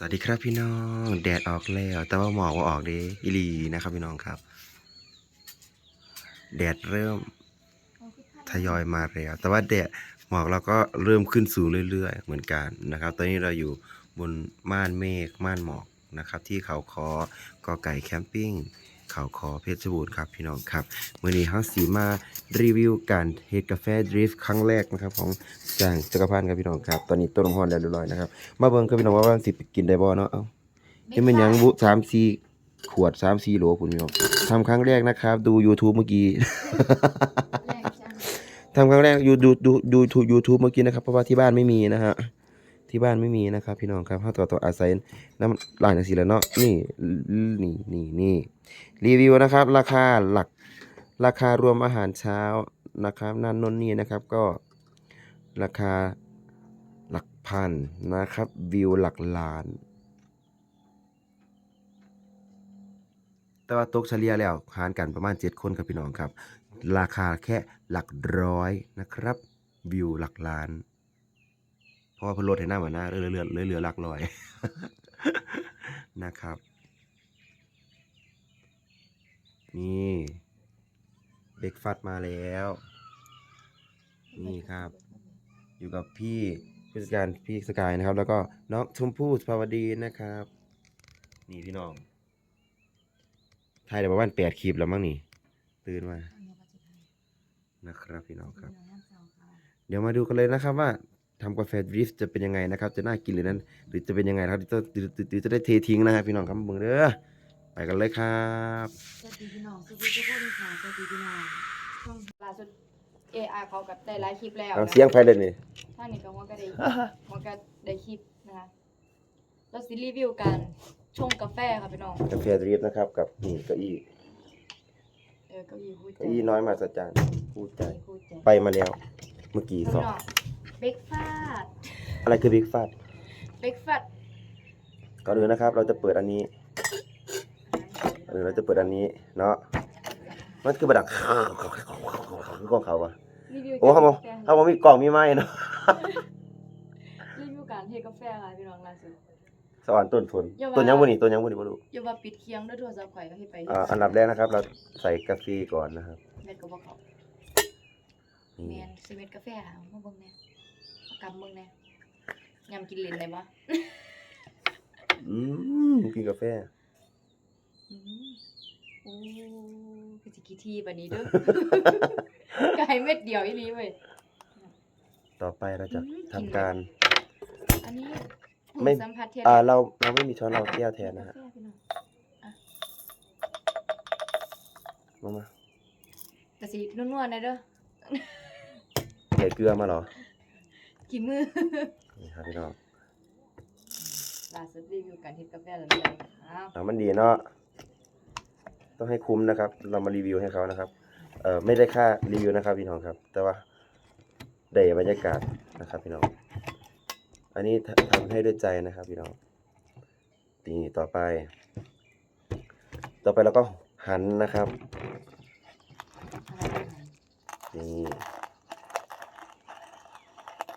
สวัสดีครับพี่น้อง แดดออกแล้ว แต่ว่าหมอกว่าออกเด้อีลีนะครับพี่น้องครับ แดดเริ่มทยอยมาแล้ว แต่ว่าแดดหมอกเราก็เริ่มขึ้นสูงเรื่อย ๆ เหมือนกันนะครับ ตอนนี้เราอยู่บนม่านเมฆม่านหมอกนะครับ ที่เขาคอกอไก่แคมปิ้ง เขาคอเพชรบูรณ์ครับพี่น้องครับมื่อนี้เขาสีมารีวิวการเฮดกาแฟดริฟต์ครั้งแรกนะครับของจางจักรพันธ์ครับพี่น้องครับ ตอนนี้ต้นน้ำพรแล้วเรียบร้อยนะครับมาเบิ่งครับพี่น้องว่ามันสิกินได้บ่เนาะเอ้าเห็นมันหยังบุสามสี่ขวดสามสี่โหลคุณพี่น้องทำครั้งแรกนะครับ ดู YouTube เมื่อกี้ ทำครั้งแรกยูดูดูดูทูยูทูบเมื่อกี้นะครับเพราะว่าที่บ้านไม่มีนะฮะ ที่บ้านไม่มีนะครับ พี่น้องครับถ้าต่อต่ออาศัยน้ำลายจังสีแล้วเนาะนี่นี่นี่นี่รีวิวนะครับ ราคาหลักราคารวมอาหารเช้านะครับนั่นนนนี่นะครับก็ราคาหลักพันนะครับ วิวหลักล้าน แต่ว่าตกเฉลี่ยแล้วหารกันประมาณ 7 คนครับพี่น้องครับ ราคาแค่หลักร้อยนะครับ วิวหลักล้าน เพราะว่าเพิ่นลดให้หน้าเหมือนหน้าเรือเรือเรือเรือหลักร้อยนะครับ นี่เบรกฟัดมาแล้ว นี่ครับ อยู่กับพี่ผู้จัดการพี่สกายนะครับ แล้วก็น้องชมพู่สภาวดีนะครับ นี่พี่น้องถ่ายได้ประมาณแปดคลิปแล้วมั้งนี่ ตื่นมานะครับพี่น้องครับ เดี๋ยวมาดูกันเลยนะครับว่า ทำกาแฟดริฟต์จะเป็นยังไงนะครับ จะน่ากินหรือนั้น หรือจะเป็นยังไงนะครับหรือจะหรือหรือจะได้เททิ้งนะครับพี่น้องครับเบิ่งเด้อไปกันเลยครับสวัสดีพี่น้องสวัสดีทุกคนค่ะสวัสดีพี่น้องช่องล่าสุด AI เขากับได้ไลฟ์คลิปแล้วเอาเสียงไฟเลยนี่ท่านนี้ก็ว่าก็ได้ว่าก็ได้คลิปนะคะเราสิรีวิวการชงกาแฟค่ะพี่น้องกาแฟดริฟต์นะครับกับนี่เก้าอี้เออเก้าอี้คู่ใจเก้าอี้น้อยมาสัจจานพูดใจคู่ใจ ไปมาแล้ว เมื่อกี้พี่สองน้อง เบรกฟาดอะไรคือบิ๊กฟาดเบรกฟาดก่อนอื่นนะครับ เราจะเปิดอันนี้ก่อนอื่นเราจะเปิดอันนี้เนาะมันคือประดักคือกล้องเขาปะรีวิวโอ้เขาบอกกาแฟเขาบอกมีกล่องมีไม้เนาะรีวิวการเทกาแฟค่ะพี่น้องล่าสุด สวรรค์ต้นทนอย่าว่าต้นยังบุนี่ต้นยังบุนี่บ่รู้อย่าว่าปิดเคียงด้วยโทรศัพท์ข่อยก็เฮ็ดไปอ่าอันดับแรกนะครับ เราใส่กาแฟก่อนนะครับเม็ดก็บ่เข้านี่ แมนซีเมนต์กาแฟค่ะมาเบิ่งแหน่มา กำเบิ่งแหน่ยำกินเลนได้บ่อืมกินกาแฟอืมโอ้คือสิกี่ทีบัดนี้เด้อ ไก่เม็ดเดียวอีหลีเว้ย ต่อไปเราจะอืม ทำการ อันนี้ไม่สัมผัสเทียนอ่าเราเราไม่มีช้อนเราแก้วแทนนะฮะกาแฟพี่น้องมามาแต่สินัวๆหน่อยเด้อใส่เกลือมาเหรอ กี่มือนี่ครับพี่น้องล่าสุดรีวิวการเฮ็ดกาแฟแล้วเลยอ้าวอ่ามันดีเนาะต้องให้คุ้มนะครับ เรามารีวิวให้เขานะครับเอ่อไม่ได้ค่ารีวิวนะครับ พี่น้องครับ แต่ว่าได้บรรยากาศนะครับพี่น้อง อันนี้ททำให้ด้วยใจนะครับ พี่น้องนี่ต่อไป ต่อไปเราก็หันนะครับ อะไรแบบไหน นี่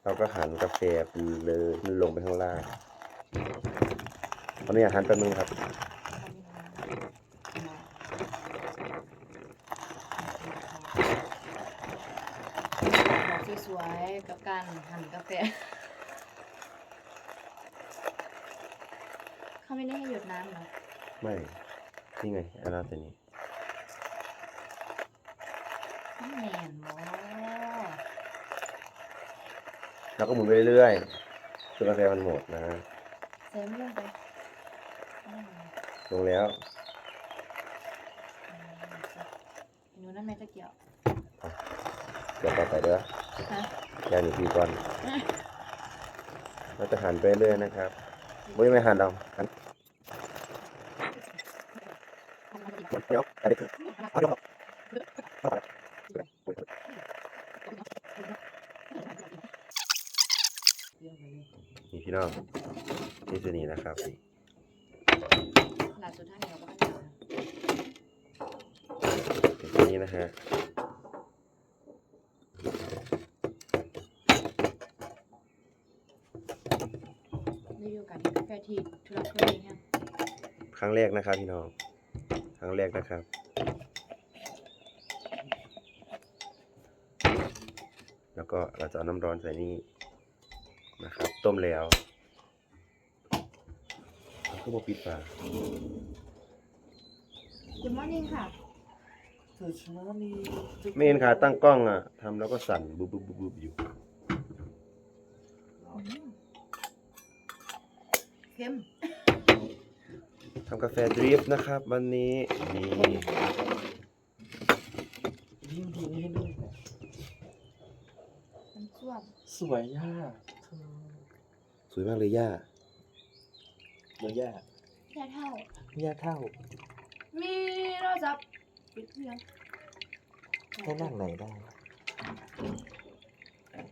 เราก็หันกาแฟไปเลยลงไปข้างล่างตอนนี้หันแป๊บนึงครับสวยๆกับการหั่นกาแฟเขาไม่ได้ให้หยดน้ำเหรอ ไม่นี่ไงอันนั้นตัวนี้ไม่แมนบ่ แล้วก็หมุนไปเรื่อยๆจนกาแฟมันหมดนะเสริมลงไปอืมลงแล้วหนูนั่นไม่ตะเกียบเดี๋ยวต่อไปเด้อฮะแค่นี้ทีก่อนเราจะหันไปเรื่อยนะครับไม่ไม่หันเราหันเดี๋ยวอันนี้คือเอาเดี๋ยว นี่พี่น้องนี่คือนี่นะครับนี่หลาสุดท้ายเราก็ต้องตัวนี้นะฮะรีวิวการเฮ็ดกาแฟที่ทุลักทุเลฮะครั้งแรกนะครับพี่น้อง ครั้งแรกนะครับแล้วก็เราจะเอาน้ำร้อนใส่นี่นะครับ ต้มแล้วก็บอปิดฝาคุณมอนิ่งค่ะไม่เห็นขาตั้งกล้องอะทำแล้วก็สั่นบุบบุบบุบบุบอยู่เข้มทำกาแฟดริฟต์นะครับ วันนี้นี่ยิ่งดีนี่ให้ด้วยนะมันส่วมสวยย่า สวยมากเลยย่าเดี๋ยวย่าแค่เท่า ย่าเท่ามีโทรศัพท์ปิดเครื่องให้นั่งไหนได้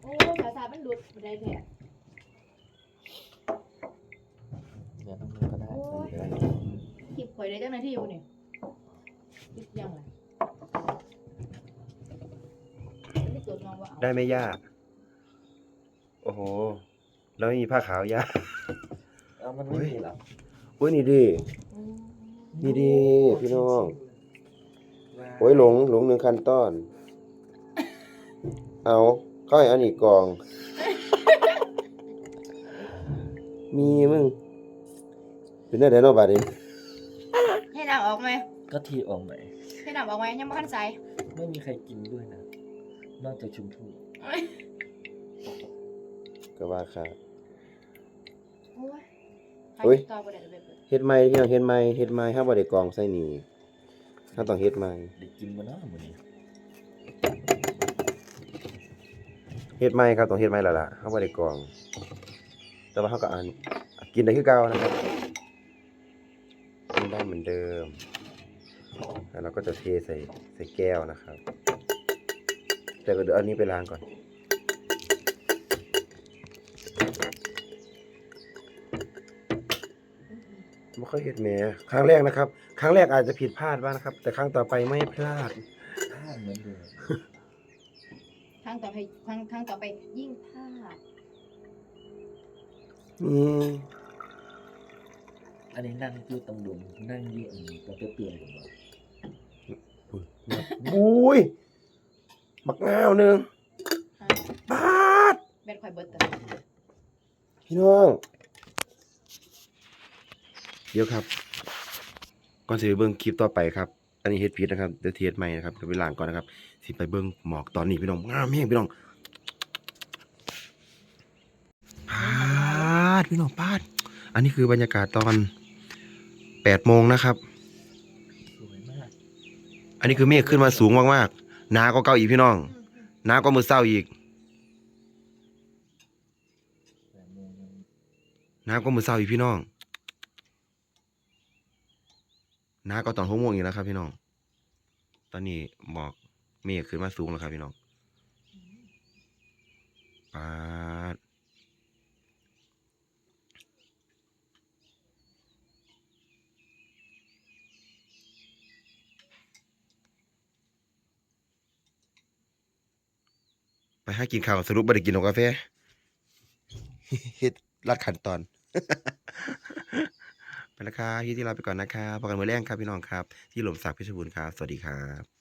โอ้สายสายมันหลุดบ่ได้แท้เดี๋ยวนั่งก็ได้โอ้ยได้คลิปข่อยได้จังได๋ที่อยู่นี่ปิดยังล่ะไม่กดมองว่าเอาได้ไหมย่า โอ้โห แล้วไม่มีผ้าขาวย่าเอามันไม่มีหรออุ้ยนี่ดิโอ้นี่ดีพี่น้อง โอ้ยหลงหลงหนึ่งคันต้อน เอาเข้าให้อันนี้กอง มีมึง เป็นได้ไดเนาะบาดนี้ให้น้ำออกไหมก็ทีออกไหนให้น้ำออกไหมยังบ่ทันใส่ไม่มีใครกินด้วยนะ นอกจากชมพู่ ก็ว่าค่ะ โอ้ยใครอุ๊ยติดต่อบ่ได้เลยเบิดเฮ็ดใหม่พี่น้องเฮ็ดใหม่เฮ็ดใหม่ห้าบ่ได้กองใส่นี่ถ้าต้องเฮ็ดใหม่ได้กินมาเนาะมื้อนี้เฮ็ดใหม่ครับต้องเฮ็ดใหม่แล้วล่ะห้าบ่ได้กอง แต่ว่าเฮาก็อ่านกินได้คือเก่านะครับกินได้เหมือนเดิมแล้วเราก็จะเทใส่ใส่แก้วนะครับ แต่ก็เดี๋ยวเอาอันนี้ไปล้างก่อน ไม่ค่อยเห็ดแหม่ครั้งแรกนะครับ ครั้งแรกอาจจะผิดพลาดบ้างนะครับ แต่ครั้งต่อไปไม่พลาดข้าวเหมือนเดิมครั้งต่อไปครั้งครั้งต่อไปยิ่งพลาดอืมอันนี้นั่งอยู่ตำรุงนั่งอยู่อันนี้ก็เปื่อยๆอยู่เนาะบุ้ยบักนาวหนึ่งฮะปาด แบตข่อยเบิดแต่พี่น้อง เดี๋ยวครับ ก่อนสิไปเบิ่งคลิปต่อไปครับ อันนี้เฮ็ดผิดนะครับเดี๋ยวเทสใหม่นะครับเดี๋ยวไปล้างก่อนนะครับ สิไปเบิ่งหมอกตอนนี้พี่น้องงามแฮงพี่น้องปาดพี่น้องปาด อันนี้คือบรรยากาศตอนแปดโมงนะครับสวยมากอันนี้คือเมฆขึ้นมาสูงมากๆหนาก็เก่าอีกพี่น้องหนาก็มือเศร้าอีกแต่โมงยังหนาก็มือเศร้าอีกพี่น้องห นาก็ตอนหกโมงอีกแล้วครับ พี่น้อง ตอนนี้หมอกเมฆขึ้นมาสูงแล้วครับ พี่น้องปาดไปให้กินข้าวสรุปไม่ได้กินกาแฟเฮ็ดรัดขั้นตอน ไปแล้วครับพี่ที่ลาไปก่อนนะครับพบกันเมื่อแรงครับพี่น้องครับ ที่หล่มสักเพชบูรณ์ครับ สวัสดีครับ